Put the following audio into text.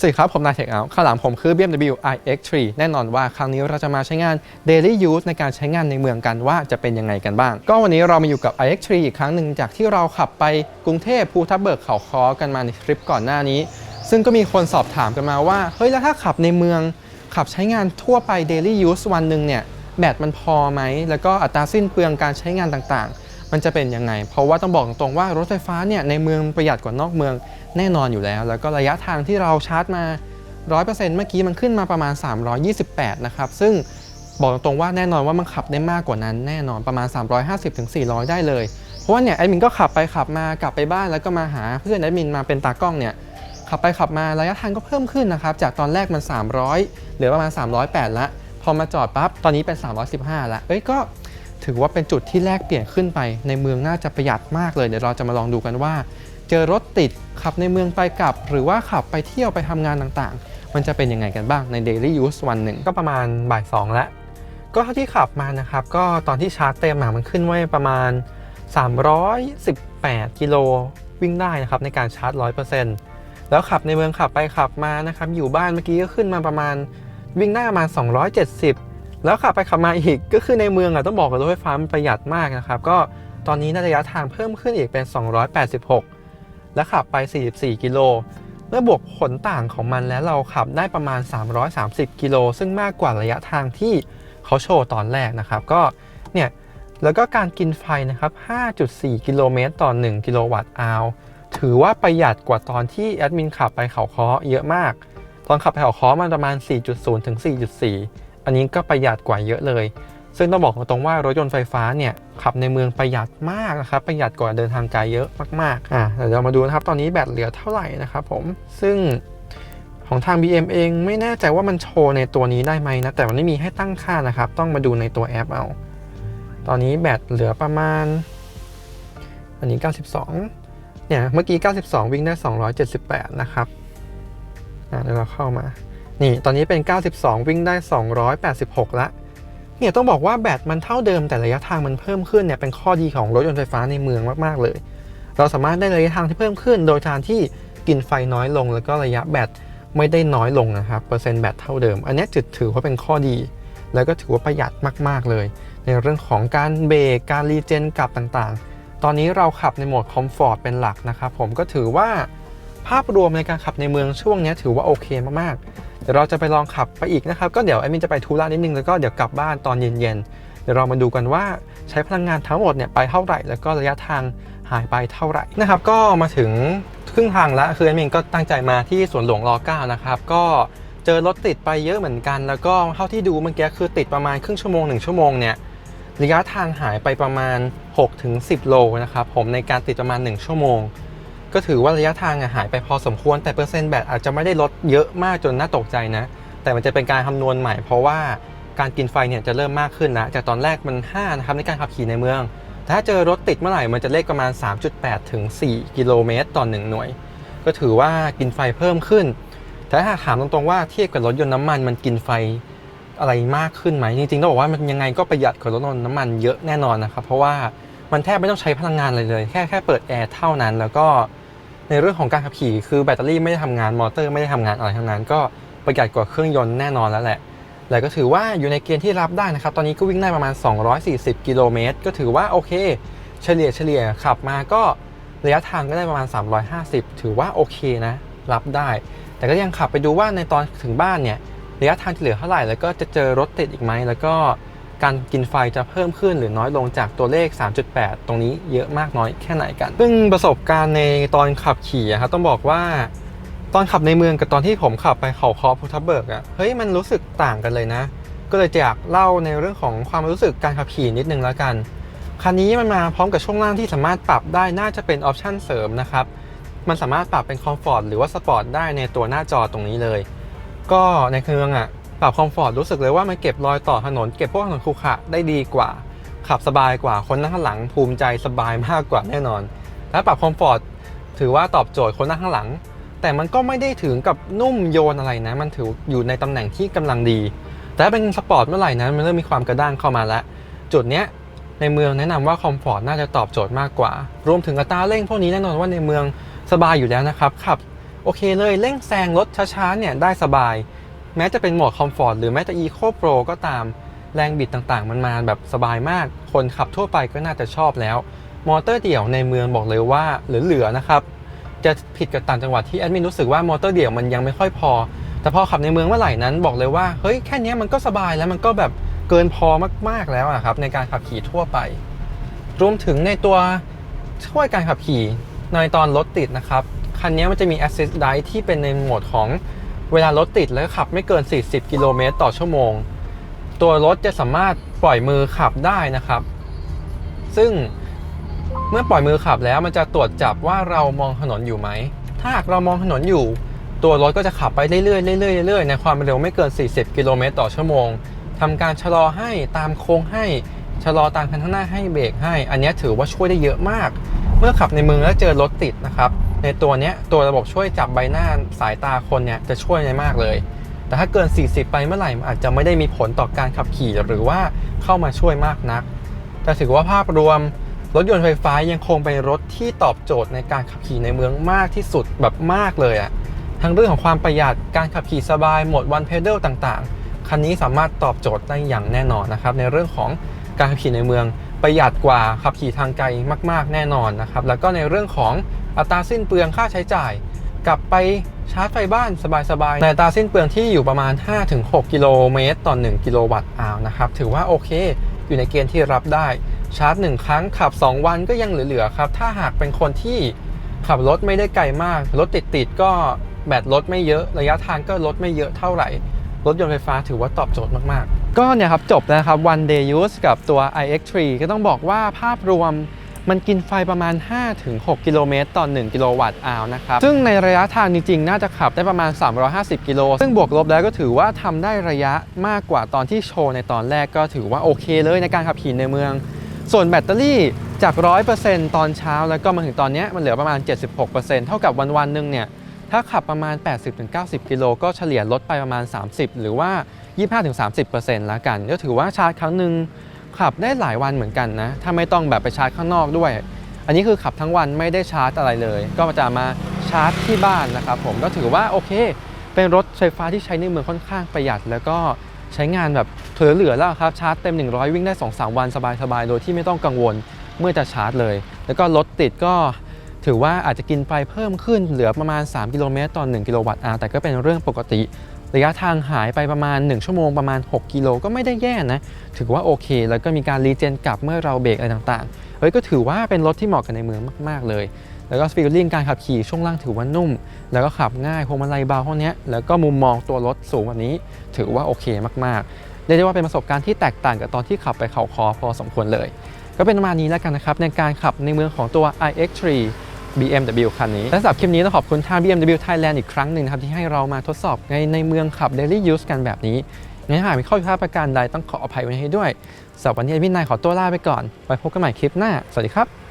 สวัสดีครับ ผมนายเทคเอาข้างหลังผมคือ BMW iX3 แน่นอนว่าครั้งนี้เราจะมาใช้งาน Daily Use ในการใช้งานในเมืองกันว่าจะเป็นยังไงกันบ้าง ก็วันนี้เรามาอยู่กับ iX3 อีกครั้งหนึ่งจากที่เราขับไปกรุงเทพภูทับเบิกเขาคอกันมาในทริปก่อนหน้านี้ ซึ่งก็มีคนสอบถามกันมาว่า เฮ้ยแล้วถ้าขับในเมือง ขับใช้งานทั่วไป Daily Use วันหนึ่งเนี่ยแบตมันพอไหมแล้วก็อัตราสิ้นเปลืองการใช้งานต่างๆ มันจะเป็นยังไง เพราะว่าต้องบอกตรงๆว่ารถไฟฟ้าเนี่ยในเมืองประหยัดกว่านอกเมืองแน่นอนอยู่แล้ว แล้วก็ระยะทางที่เราชาร์จมา 100%เมื่อกี้มันขึ้นมาประมาณ 328 นะครับ ซึ่งบอกตรงๆว่าแน่นอนว่ามันขับได้มากกว่านั้นแน่นอนประมาณ 350-400 ได้เลย เพราะว่าเนี่ยแอดมินก็ขับไปขับมากลับไปบ้านแล้วก็มาหาเพื่อนแอดมินมาเป็นตากล้องเนี่ยขับไปขับมาระยะทางก็เพิ่มขึ้นนะครับ จากตอนแรกมัน 300 เหลือประมาณ 308 ละ พอมาจอดปั๊บ ตอนนี้เป็น 315 ละ เอ้ยก็ ถือว่าเป็นจุดที่แรกเปลี่ยนขึ้นไป ในเมืองน่าจะประหยัดมากเลย เดี๋ยวเราจะมาลองดูกันว่า เจอรถติดขับในเมืองไปกลับ หรือว่าขับไปเที่ยวไปทำงานต่างๆ มันจะเป็นยังไงกันบ้างใน daily use วันหนึ่งก็ประมาณบ่าย2แล้วก็เท่าที่ขับมานะครับ ก็ตอนที่ชาร์จเต็มมันขึ้นไว้ประมาณ 318 กิโลวิ่งได้นะครับในการชาร์จ 100%แล้วขับในเมืองขับไปขับมานะครับ อยู่บ้านเมื่อกี้ก็ขึ้นมาประมาณวิ่งได้ประมาณ 270 แล้วขับไปขับมาอีกก็คือในเมืองอะต้องบอกกับรถไฟฟ้ามันประหยัดมากนะครับก็ตอนนี้ในระยะทางเพิ่มขึ้นอีกเป็น 286 แล้วขับไป 44 กิโลเมื่อบวกผลต่างของมันแล้วเราขับได้ประมาณ 330 กิโลซึ่งมากกว่าระยะทางที่เขาโชว์ตอนแรกนะครับ ก็เนี่ยแล้วก็การกินไฟนะครับ 5.4 กิโลเมตรต่อ 1 กิโลวัตต์อาวถือว่าประหยัดกว่าตอนที่แอดมินขับไปเขาค้อเยอะมาก ตอนขับไปเขาค้อมันประมาณ 4.0 ถึง 4.4 อันนี้ก็ประหยัดกว่าเยอะเลย ซึ่งต้องบอกตรงว่ารถยนต์ไฟฟ้าเนี่ยขับในเมืองประหยัดมากนะครับประหยัดกว่าเดินทางไกลเยอะมากๆอะเดี๋ยวเรามาดูนะครับตอนนี้แบตเหลือเท่าไหร่นะครับผมซึ่งของทาง BM เองไม่แน่ใจว่ามันโชว์ในตัวนี้ได้ไหมนะแต่มันไม่มีให้ตั้งค่านะครับ ต้องมาดูในตัวแอปเอา ตอนนี้แบตเหลือประมาณ อันนี้ 92 เนี่ยเมื่อกี้ 92 วิ่งได้ 278 นะครับอะเดี๋ยวเราเข้ามา นี่ตอนนี้เป็น 92 วิ่งได้ 286 ละ เนี่ยต้องบอกว่าแบตมันเท่าเดิมแต่ระยะทางมันเพิ่มขึ้นเนี่ยเป็นข้อดีของรถยนต์ไฟฟ้าในเมืองมากๆเลย เราสามารถได้ระยะทางที่เพิ่มขึ้น โดยการที่กินไฟน้อยลง แล้วก็ระยะแบตไม่ได้น้อยลงนะครับเปอร์เซ็นต์แบตเท่าเดิม อันนี้จุดถือว่าเป็นข้อดี แล้วก็ถือว่าประหยัดมากๆเลย ในเรื่องของการเบรกการรีเจนกลับต่างๆ ตอนนี้เราขับในโหมดคอมฟอร์ตเป็นหลักนะครับผมก็ถือว่าภาพรวมในการขับในเมืองช่วงนี้ถือว่าโอเคมากๆ ดี๋ยวเราจะไปลองขับไปอีกนะครับ ก็เดี๋ยวไอ้มินจะไปทุระนิดนึงแล้วก็เดี๋ยวกลับบ้านตอนเย็นๆ เดี๋ยวเรามาดูกันว่าใช้พลังงานทั้งหมดเนี่ยไปเท่าไหร่ แล้วก็ระยะทางหายไปเท่าไหร่นะครับ ก็มาถึงครึ่งทางแล้วคือไอ้มินก็ตั้งใจมาที่สวนหลวงร9นะครับก็เจอรถติดไปเยอะเหมือนกัน แล้วก็เท่าที่ดูเมื่อกี้คือติดประมาณครึ่งชั่วโมง1ชั่วโมงเนี่ยระยะทางหายไปประมาณ 6-10 โลนะครับผมในการติดประมาณ 1 ชั่วโมง ก็ถือว่าระยะทางหายไปพอสมควร แต่เปอร์เซ็นต์แบตอาจจะไม่ได้ลดเยอะมากจนน่าตกใจนะ แต่มันจะเป็นการคำนวณใหม่เพราะว่าการกินไฟเนี่ยจะเริ่มมากขึ้นนะจากตอนแรกมัน 5 นะครับในการขับขี่ในเมืองแต่ถ้าเจอรถติดเมื่อไหร่มันจะเลขประมาณ 3.8 ถึง 4 กิโลเมตรต่อ 1 หน่วย ก็ถือว่ากินไฟเพิ่มขึ้น แต่ถ้าถามตรงๆว่าเทียบกับรถยนต์น้ำมันมันกินไฟอะไรมากขึ้นไหมจริงๆต้องบอกว่ามันยังไงก็ประหยัดกว่ารถยนต์น้ำมันเยอะแน่นอนนะครับเพราะว่ามันแทบไม่ต้องใช้พลังงานเลยเลย แค่แค่เปิดแอร์เท่านั้นแล้วก็ ในเรื่องของการขับขี่คือแบตเตอรี่ไม่ได้ทำงานมอเตอร์ไม่ได้ทำงานอะไรทั้งนั้น ก็ประหยัดกว่าเครื่องยนต์แน่นอนแล้วแหละแต่ก็ถือว่าอยู่ในเกณฑ์ที่รับได้นะครับ ตอนนี้ก็วิ่งได้ประมาณ 240 กิโลเมตร ก็ถือว่าโอเค เฉลี่ยเฉลี่ยขับมาก็ระยะทางก็ได้ประมาณ 350 ถือว่าโอเคนะ รับได้ แต่ก็ยังขับไปดูว่าในตอนถึงบ้านเนี่ยระยะทางจะเหลือเท่าไหร่ แล้วก็จะเจอรถติดอีกไหมแล้วก็ การกินไฟจะเพิ่มขึ้นหรือน้อยลงจากตัวเลข 3.8 ตรงนี้เยอะมากน้อยแค่ไหนกัน ซึ่งประสบการณ์ในตอนขับขี่อะครับต้องบอกว่าตอนขับในเมืองกับตอนที่ผมขับไปเขาคอพุทธเบิกอะเฮ้ยมันรู้สึกต่างกันเลยนะ ก็เลยจะอยากเล่าในเรื่องของความรู้สึกการขับขี่นิดนึงแล้วกัน คันนี้มันมาพร้อมกับช่วงล่างที่สามารถปรับได้น่าจะเป็นออปชันเสริมนะครับ มันสามารถปรับเป็นคอมฟอร์ตหรือว่าสปอร์ตได้ในตัวหน้าจอตรงนี้เลย ก็ในเครื่องอะ ปรับคอมฟอร์ตรู้สึกเลยว่ามันเก็บรอยต่อถนนเก็บพวกถนนขรุขระได้ดีกว่า ขับสบายกว่าคนนั่งข้างหลังภูมิใจสบายมากกว่าแน่นอน และปรับคอมฟอร์ตถือว่าตอบโจทย์คนนั่งข้างหลัง แต่มันก็ไม่ได้ถึงกับนุ่มโยนอะไรนะ มันถืออยู่ในตำแหน่งที่กำลังดี แต่ถ้าเป็นสปอร์ตเมื่อไหร่นะมันเริ่มมีความกระด้างเข้ามาแล้ว จุดเนี้ยในเมืองแนะนำว่าคอมฟอร์ตน่าจะตอบโจทย์มากกว่า รวมถึงอัตราเร่งพวกนี้แน่นอนว่าในเมืองสบายอยู่แล้วนะครับขับโอเคเลยเร่งแซงรถช้าๆเนี่ยได้สบาย แม้จะเป็นโหมดคอมฟอร์ตหรือแม้แต่ Eco Pro ก็ตามแรงบิดต่างๆ มันมาแบบสบายมาก คนขับทั่วไปก็น่าจะชอบแล้ว มอเตอร์เดี่ยวในเมืองบอกเลยว่าเหลือๆนะครับ จะผิดกับต่างจังหวัดที่แอดมินรู้สึกว่ามอเตอร์เดี่ยวมันยังไม่ค่อยพอ แต่พอขับในเมืองเมื่อไหร่นั้นบอกเลยว่าเฮ้ยแค่นี้มันก็สบายแล้วมันก็แบบเกินพอมากๆแล้วครับในการขับขี่ทั่วไป รวมถึงในตัวช่วยการขับขี่ในตอนรถติดนะครับ คันนี้มันจะมี Assist Light ที่เป็นในโหมดของ เวลารถติดแล้วขับไม่เกิน 40 กิโลเมตรต่อชั่วโมง ตัวรถจะสามารถปล่อยมือขับได้นะครับ ซึ่งเมื่อปล่อยมือขับแล้วมันจะตรวจจับว่าเรามองถนนอยู่ไหม ถ้าหากเรามองถนนอยู่ ตัวรถก็จะขับไปเรื่อยๆเรื่อยๆเรื่อยๆในความเร็วไม่เกิน 40 กิโลเมตรต่อชั่วโมงทำการชะลอให้ตามโค้งให้ชะลอตามคันข้างหน้าให้เบรกให้ อันนี้ถือว่าช่วยได้เยอะมาก เมื่อขับในเมืองแล้วเจอรถติดนะครับ ในตัวเนี้ยตัวระบบช่วยจับใบหน้าสายตาคนเนี่ยจะช่วยได้มากเลย แต่ถ้าเกิน 40 ไปเมื่อไหร่มันอาจจะไม่ได้มีผลต่อการขับขี่หรือว่าเข้ามาช่วยมากนัก แต่ถือว่าภาพรวมรถยนต์ไฟฟ้ายังคงเป็นรถที่ตอบโจทย์ในการขับขี่ในเมืองมากที่สุดแบบมากเลยอะทั้งเรื่องของความประหยัดการขับขี่สบายหมดวันเพดลต่างๆ คันนี้สามารถตอบโจทย์ได้อย่างแน่นอนนะครับในเรื่องของการขับขี่ในเมืองประหยัดกว่าขับขี่ทางไกลมาก ๆ แน่นอนนะครับแล้วก็ในเรื่องของ อัตราสิ้นเปลืองค่าใช้จ่าย กลับไปชาร์จไฟบ้านสบายๆในอัตราสิ้นเปลืองที่อยู่ประมาณ 5-6 กิโลเมตรต่อ 1 กิโลวัตต์อาวนะครับ ถือว่าโอเค อยู่ในเกณฑ์ที่รับได้ชาร์จ 1 ครั้งขับ 2 วันก็ยังเหลือๆครับ ถ้าหากเป็นคนที่ขับรถไม่ได้ไกลมาก รถติดๆก็แบตรถไม่เยอะ ระยะทางก็ลดไม่เยอะเท่าไหร่ รถยนต์ไฟฟ้าถือว่าตอบโจทย์มากๆ ก็เนี่ยครับจบแล้วครับ one day use กับตัว iX3 ก็ต้องบอกว่าภาพรวม มันกินไฟประมาณ 5-6 กิโลเมตรต่อ 1 กิโลวัตต์อาวนะครับซึ่งในระยะทางจริงๆน่าจะขับได้ประมาณ 350 กิโล ซึ่งบวกลบแล้วก็ถือว่าทำได้ระยะมากกว่าตอนที่โชว์ในตอนแรกก็ถือว่าโอเคเลยในการขับขี่ในเมือง ส่วนแบตเตอรี่จาก 100%ตอนเช้าแล้วก็มาถึงตอนนี้มันเหลือประมาณ 76%เท่ากับวันวันๆหนึ่งเนี่ยถ้าขับประมาณ 80-90 กิโลก็เฉลี่ยลดไปประมาณ 30 หรือว่า 25-30%แล้วกัน ก็ถือว่าชาร์จครั้งหนึ่ง ขับได้หลายวันเหมือนกันนะ ถ้าไม่ต้องแบบไปชาร์จข้างนอกด้วย อันนี้คือขับทั้งวันไม่ได้ชาร์จอะไรเลย ก็จะมาชาร์จที่บ้านนะครับผมก็ถือว่าโอเค เป็นรถไฟฟ้าที่ใช้ในเมืองค่อนข้างประหยัด แล้วก็ใช้งานแบบเหลือแล้วครับชาร์จเต็ม 100 วิ่งได้ 2-3 วันสบายๆ โดยที่ไม่ต้องกังวลเมื่อจะชาร์จเลย แล้วก็รถติดก็ถือว่าอาจจะกินไฟเพิ่มขึ้นเหลือประมาณ 3 กิโลเมตรต่อ 1 กิโลวัตต์อาวแต่ก็เป็นเรื่องปกติ ระยะทางหายไปประมาณ 1 ชั่วโมงประมาณ 6 กิโลก็ไม่ได้แย่นะ ถือว่าโอเค แล้วก็มีการรีเจนกลับเมื่อเราเบรกอะไรต่างๆ เฮ้ยก็ถือว่าเป็นรถที่เหมาะกับในเมืองมากๆเลย แล้วก็สปีดลิ่งการขับขี่ช่วงล่างถือว่านุ่ม แล้วก็ขับง่ายพวงมาลัยเบาพวกเนี้แล้วก็มุมมองตัวรถสูงแบบนี้ ถือว่าโอเคมากๆเรียกได้ว่าเป็นประสบการณ์ที่แตกต่างกับตอนที่ขับไปเขาคอพอสมควรเลย ก็เป็นประมาณนี้แล้วกันนะครับในการขับในเมืองของตัว iX3 BMW คันนี้และสำหรับคลิปนี้ต้องขอบคุณทาง BMW Thailand อีกครั้งหนึ่งนะครับที่ให้เรามาทดสอบในในเมืองขับ Daily Use กันแบบนี้งั้นหากมีข้อผิดพลาดประการใดต้องขออภัยไว้ให้ด้วยสำหรับวันนี้พี่นายขอตัวลาไปก่อนไว้พบกันใหม่คลิปหน้า สวัสดีครับ